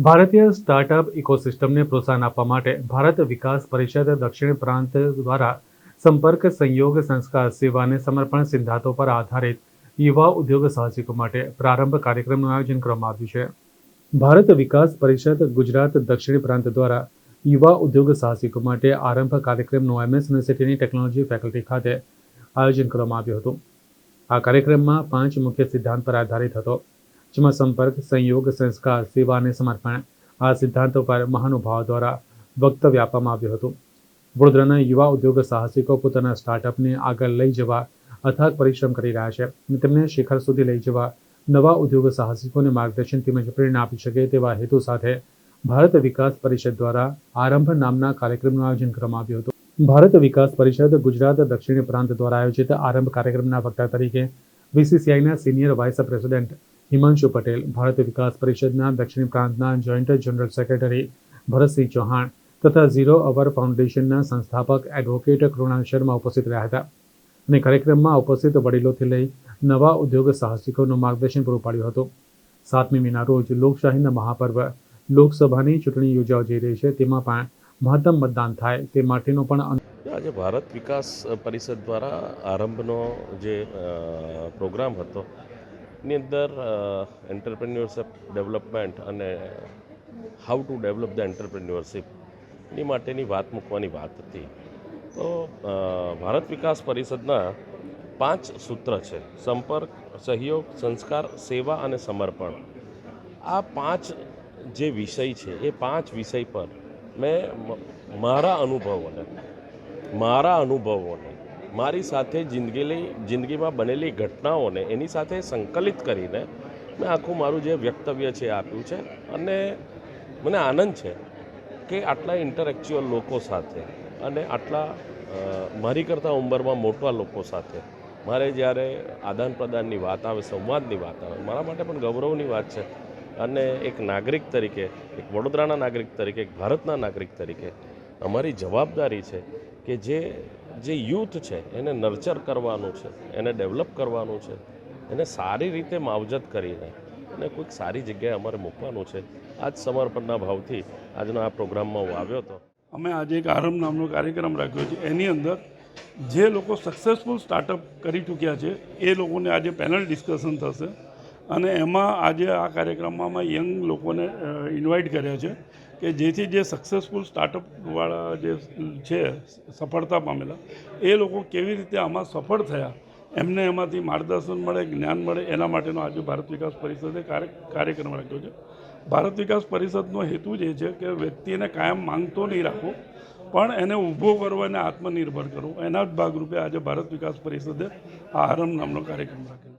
ભારતીય સ્ટાર્ટઅપ ઇકોસિસ્ટમને પ્રોત્સાહન આપવા માટે ભારત વિકાસ પરિષદ દક્ષિણ પ્રાંત દ્વારા સંપર્ક, સંયોગ, સંસ્કાર, સેવા અને સમર્પણ સિદ્ધાંતો પર આધારિત યુવા ઉદ્યોગ સાહસિકો માટે પ્રારંભ કાર્યક્રમનું આયોજન કરવામાં આવ્યું છે. ભારત વિકાસ પરિષદ ગુજરાત દક્ષિણ પ્રાંત દ્વારા યુવા ઉદ્યોગ સાહસિકો માટે આરંભ કાર્યક્રમનું એમએસ યુનિવર્સિટીની ટેકનોલોજી ફેકલ્ટી ખાતે આયોજન કરવામાં આવ્યું હતું. આ કાર્યક્રમમાં પાંચ મુખ્ય સિદ્ધાંત પર આધારિત હતો. જેમાં સંપર્ક, સંયોગ, સંસ્કાર, સેવા અને સમર્પણ આ સિદ્ધાંતો પર મહાનુભાવ દ્વારા વક્તવ્ય આપવામાં આવ્યું હતું. વડોદરાના યુવા ઉદ્યોગ સાહસિકો પોતાના સ્ટાર્ટઅપને આગળ લઈ જવા અથાગ પરિશ્રમ કરી રહ્યા છે તેમને શિખર સુધી લઈ જવા નવા ઉદ્યોગ સાહસિકોને માર્ગદર્શન તેમજ પ્રેરણા આપી શકે તેવા હેતુ સાથે ભારત વિકાસ પરિષદ દ્વારા આરંભ નામના કાર્યક્રમનું આયોજન કરવામાં આવ્યું હતું. ભારત વિકાસ પરિષદ ગુજરાત દક્ષિણ પ્રાંત દ્વારા આયોજિત આરંભ કાર્યક્રમના વક્તા તરીકે વીસીસીઆઈના senior vice president Himanshu Patel Bharat Vikas પરિષદના દક્ષિણ પ્રાંતના joint general secretary Bharatsinh Chauhan તથા ઝીરો અવર ફાઉન્ડેશનના સંસ્થાપક એડવોકેટ કૃણાલ શર્મા ઉપસ્થિત રહ્યા હતા. અને કાર્યક્રમમાં ઉપસ્થિત વડીલોથી લઈ નવા ઉદ્યોગ સાહસિકોનું માર્ગદર્શન પૂરું પાડ્યું હતું. સાતમી મીના રોજ લોકશાહીના મહાપર્વ લોકસભાની ચૂંટણી યોજાવા જઈ રહી છે. તેમાં પણ મહત્તમ મતદાન થાય તે માટેનો પણ આજે ભારત વિકાસ પરિષદ દ્વારા આરંભનો જે પ્રોગ્રામ હતો એની અંદર એન્ટરપ્રેન્યોરશિપ ડેવલપમેન્ટ અને હાઉ ટુ ડેવલપ ધ એન્ટરપ્રેન્યોરશિપની માટેની વાત મૂકવાની વાત હતી. તો ભારત વિકાસ પરિષદના પાંચ સૂત્ર છે. સંપર્ક, સહયોગ, સંસ્કાર, સેવા અને સમર્પણ. આ પાંચ જે વિષય છે, એ પાંચ વિષય પર મેં, મારા અનુભવોને મારા અનુભવોને મારી સાથે જિંદગીલી જિંદગીમાં બનેલી ઘટનાઓને એની સાથે સંકલિત કરીને મેં આખું મારું જે વ્યક્તવ્ય છે આપ્યું છે. અને મને આનંદ છે કે આટલા ઇન્ટરેક્ચ્યુઅલ લોકો સાથે અને આટલા મારી કરતાં ઉંમરમાં મોટા લોકો સાથે મારે જ્યારે આદાન પ્રદાનની વાત આવે, સંવાદની વાત આવે, મારા માટે પણ ગૌરવની વાત છે. અને એક નાગરિક તરીકે, એક વડોદરાના નાગરિક તરીકે, એક ભારતના નાગરિક તરીકે અમારી જવાબદારી છે કે જે જે યુથ છે એને નર્ચર કરવાનું છે, એને ડેવલપ કરવાનું છે, એને સારી રીતે માવજત કરીને અને કોઈક સારી જગ્યાએ અમારે મૂકવાનું છે. આ જ સમર્પણના ભાવથી આજના આ પ્રોગ્રામમાં હું આવ્યો હતો. અમે આજે એક આરંભ નામનો કાર્યક્રમ રાખ્યો છે. એની અંદર જે લોકો સક્સેસફુલ સ્ટાર્ટઅપ કરી ચૂક્યા છે, એ લોકોને આજે પેનલ ડિસ્કશન થશે. અને એમાં આજે આ કાર્યક્રમમાં યંગ લોકોને ઇન્વાઇટ કર્યા છે કે જેથી જે સક્સેસફુલ સ્ટાર્ટઅપવાળા જે છે, સફળતા પામેલા, એ લોકો કેવી રીતે આમાં સફળ થયા, એમને એમાંથી માર્ગદર્શન મળે, જ્ઞાન મળે, એના માટેનો આજે ભારત વિકાસ પરિષદે કાર્ય, કાર્યક્રમ રાખ્યો છે. ભારત વિકાસ પરિષદનો હેતુ જ એ છે કે વ્યક્તિને કાયમ માંગતો નહીં રાખવો, પણ એને ઊભો કરવો અને આત્મનિર્ભર કરવો. એના જ ભાગરૂપે આજે ભારત વિકાસ પરિષદે આ આરંભ નામનો કાર્યક્રમ રાખ્યો